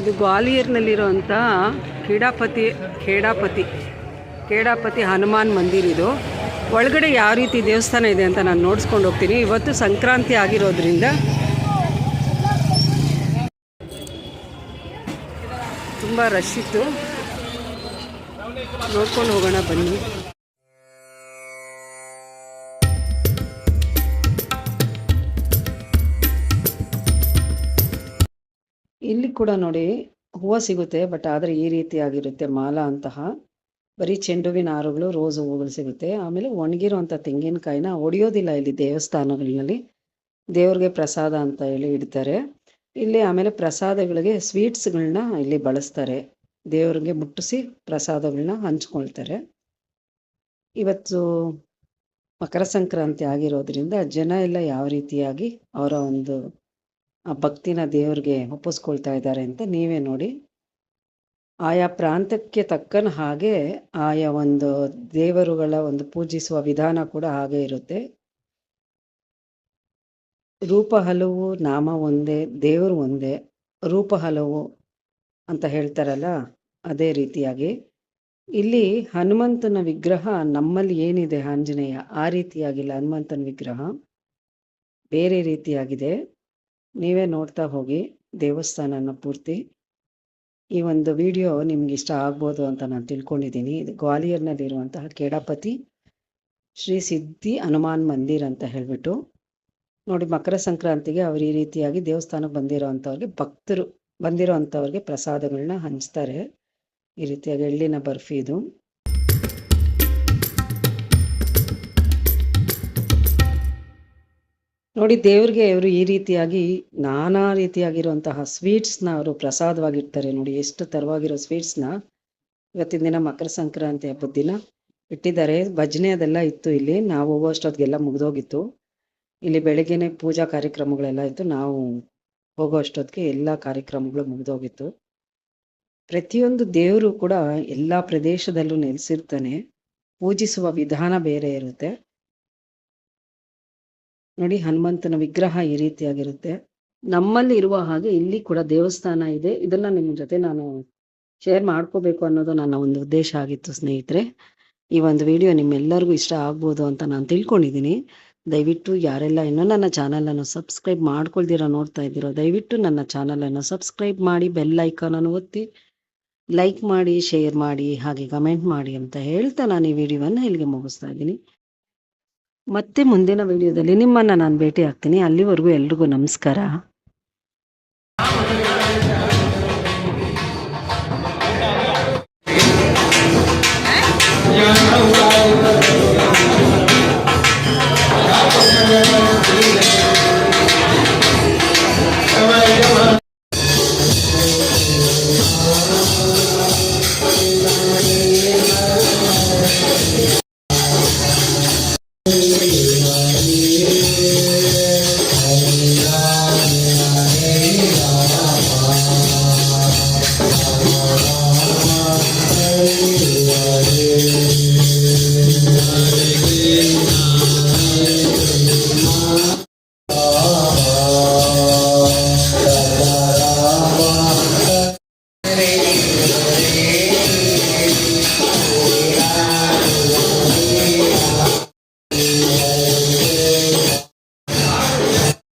ಇದು ಗ್ವಾಲಿಯರ್ನಲ್ಲಿರುವಂಥ ಕ್ರೀಡಾಪತಿ ಖೇಡಾಪತಿ ಖೇಡಾಪತಿ ಹನುಮಾನ್ ಮಂದಿರ್ ಇದು. ಒಳಗಡೆ ಯಾವ ರೀತಿ ದೇವಸ್ಥಾನ ಇದೆ ಅಂತ ನಾನು ನೋಡಿಸ್ಕೊಂಡು ಹೋಗ್ತೀನಿ. ಇವತ್ತು ಸಂಕ್ರಾಂತಿ ಆಗಿರೋದ್ರಿಂದ ತುಂಬ ರಶ್ ಇತ್ತು. ನೋಡ್ಕೊಂಡು ಹೋಗೋಣ ಬನ್ನಿ. ಇಲ್ಲಿ ಕೂಡ ನೋಡಿ ಹೂವು ಸಿಗುತ್ತೆ ಬಟ್ ಆದರೆ ಈ ರೀತಿಯಾಗಿರುತ್ತೆ ಮಾಲ ಅಂತಹ. ಬರೀ ಚೆಂಡುವಿನ ಹಾರುಗಳು ರೋಸ್ ಹೂವುಗಳು ಸಿಗುತ್ತೆ. ಆಮೇಲೆ ಒಣಗಿರುವಂಥ ತೆಂಗಿನಕಾಯಿನ ಒಡೆಯೋದಿಲ್ಲ ಇಲ್ಲಿ ದೇವಸ್ಥಾನಗಳಲ್ಲಿ. ದೇವ್ರಿಗೆ ಪ್ರಸಾದ ಅಂತ ಹೇಳಿ ಇಡ್ತಾರೆ. ಇಲ್ಲಿ ಆಮೇಲೆ ಪ್ರಸಾದಗಳಿಗೆ ಸ್ವೀಟ್ಸ್ಗಳನ್ನ ಇಲ್ಲಿ ಬಳಸ್ತಾರೆ. ದೇವ್ರಿಗೆ ಮುಟ್ಟಿಸಿ ಪ್ರಸಾದಗಳನ್ನ ಹಂಚ್ಕೊಳ್ತಾರೆ. ಇವತ್ತು ಮಕರ ಸಂಕ್ರಾಂತಿ ಆಗಿರೋದ್ರಿಂದ ಜನ ಎಲ್ಲ ಯಾವ ರೀತಿಯಾಗಿ ಅವರ ಒಂದು ಆ ಭಕ್ತಿನ ದೇವ್ರಿಗೆ ಒಪ್ಪಿಸ್ಕೊಳ್ತಾ ಇದ್ದಾರೆ ಅಂತ ನೀವೇ ನೋಡಿ. ಆಯಾ ಪ್ರಾಂತಕ್ಕೆ ತಕ್ಕನ ಹಾಗೆ ಆಯಾ ಒಂದು ದೇವರುಗಳ ಒಂದು ಪೂಜಿಸುವ ವಿಧಾನ ಕೂಡ ಹಾಗೆ ಇರುತ್ತೆ. ರೂಪ ಹಲವು, ನಾಮ ಒಂದೇ, ದೇವರು ಒಂದೇ, ರೂಪ ಹಲವು ಅಂತ ಹೇಳ್ತಾರಲ್ಲ, ಅದೇ ರೀತಿಯಾಗಿ. ಇಲ್ಲಿ ಹನುಮಂತನ ವಿಗ್ರಹ ನಮ್ಮಲ್ಲಿ ಏನಿದೆ ಆಂಜನೇಯ? ಆ ರೀತಿಯಾಗಿಲ್ಲ ಹನುಮಂತನ ವಿಗ್ರಹ. ಬೇರೆ ರೀತಿಯಾಗಿದೆ. ನೀವೇ ನೋಡ್ತಾ ಹೋಗಿ ದೇವಸ್ಥಾನನ ಪೂರ್ತಿ. ಈ ಒಂದು ವಿಡಿಯೋ ನಿಮ್ಗೆ ಇಷ್ಟ ಆಗ್ಬೋದು ಅಂತ ನಾನು ತಿಳ್ಕೊಂಡಿದ್ದೀನಿ. ಇದು ಗ್ವಾಲಿಯರ್ನಲ್ಲಿರುವಂತಹ ಕೇಡಾಪತಿ ಶ್ರೀ ಸಿದ್ಧಿ ಹನುಮಾನ್ ಮಂದಿರ್ ಅಂತ ಹೇಳ್ಬಿಟ್ಟು. ನೋಡಿ, ಮಕರ ಸಂಕ್ರಾಂತಿಗೆ ಅವ್ರು ಈ ರೀತಿಯಾಗಿ ದೇವಸ್ಥಾನಕ್ಕೆ ಬಂದಿರೋ ಅಂಥವ್ರಿಗೆ ಭಕ್ತರು ಬಂದಿರೋ ಅಂಥವ್ರಿಗೆ ಪ್ರಸಾದಗಳನ್ನ ಹಂಚ್ತಾರೆ. ಈ ರೀತಿಯಾಗಿ ಎಳ್ಳಿನ ಬರ್ಫಿ ಇದು. ನೋಡಿ, ದೇವ್ರಿಗೆ ಅವರು ಈ ರೀತಿಯಾಗಿ ನಾನಾ ರೀತಿಯಾಗಿರುವಂತಹ ಸ್ವೀಟ್ಸ್ನ ಅವರು ಪ್ರಸಾದವಾಗಿರ್ತಾರೆ ನೋಡಿ, ಎಷ್ಟು ತರವಾಗಿರೋ ಸ್ವೀಟ್ಸ್ನ ಇವತ್ತಿನ ದಿನ ಮಕರ ಸಂಕ್ರಾಂತಿ ಹಬ್ಬದ ದಿನ ಇಟ್ಟಿದ್ದಾರೆ. ಭಜನೆ ಅದೆಲ್ಲ ಇತ್ತು ಇಲ್ಲಿ. ನಾವು ಹೋಗೋಷ್ಟೊತ್ತಿಗೆಲ್ಲ ಮುಗಿದೋಗಿತ್ತು. ಇಲ್ಲಿ ಬೆಳಗ್ಗೆನೆ ಪೂಜಾ ಕಾರ್ಯಕ್ರಮಗಳೆಲ್ಲ ಇತ್ತು. ನಾವು ಹೋಗೋ ಅಷ್ಟೊತ್ತಿಗೆ ಎಲ್ಲ ಕಾರ್ಯಕ್ರಮಗಳು ಮುಗಿದೋಗಿತ್ತು. ಪ್ರತಿಯೊಂದು ದೇವರು ಕೂಡ ಎಲ್ಲ ಪ್ರದೇಶದಲ್ಲೂ ನೆಲೆಸಿರ್ತಾನೆ. ಪೂಜಿಸುವ ವಿಧಾನ ಬೇರೆ ಇರುತ್ತೆ. ನೋಡಿ, ಹನುಮಂತನ ವಿಗ್ರಹ ಈ ರೀತಿಯಾಗಿರುತ್ತೆ. ನಮ್ಮಲ್ಲಿ ಇರುವ ಹಾಗೆ ಇಲ್ಲಿ ಕೂಡ ದೇವಸ್ಥಾನ ಇದೆ. ಇದನ್ನ ನಿಮ್ಮ ಜೊತೆ ನಾನು ಶೇರ್ ಮಾಡ್ಕೋಬೇಕು ಅನ್ನೋದು ನನ್ನ ಒಂದು ಉದ್ದೇಶ ಆಗಿತ್ತು, ಸ್ನೇಹಿತರೆ. ಈ ಒಂದು ವಿಡಿಯೋ ನಿಮ್ಮೆಲ್ಲರಿಗೂ ಇಷ್ಟ ಆಗ್ಬೋದು ಅಂತ ನಾನು ತಿಳ್ಕೊಂಡಿದ್ದೀನಿ. ದಯವಿಟ್ಟು ಯಾರೆಲ್ಲ ಇನ್ನೂ ನನ್ನ ಚಾನಲನ್ನು ಸಬ್ಸ್ಕ್ರೈಬ್ ಮಾಡ್ಕೊಳ್ದಿರೋ ನೋಡ್ತಾ ಇದ್ದೀರೋ, ದಯವಿಟ್ಟು ನನ್ನ ಚಾನಲನ್ನು ಸಬ್ಸ್ಕ್ರೈಬ್ ಮಾಡಿ, ಬೆಲ್ ಐಕಾನನ್ನು ಒತ್ತಿ, ಲೈಕ್ ಮಾಡಿ, ಶೇರ್ ಮಾಡಿ, ಹಾಗೆ ಕಮೆಂಟ್ ಮಾಡಿ ಅಂತ ಹೇಳ್ತಾ ನಾನು ಈ ವಿಡಿಯೋವನ್ನು ಇಲ್ಲಿಗೆ ಮುಗಿಸ್ತಾ ಇದ್ದೀನಿ. ಮತ್ತೆ ಮುಂದಿನ ವಿಡಿಯೋದಲ್ಲಿ ನಿಮ್ಮನ್ನ ನಾನು ಭೇಟಿ ಆಗ್ತೀನಿ. ಅಲ್ಲಿವರೆಗೂ ಎಲ್ರಿಗೂ ನಮಸ್ಕಾರ.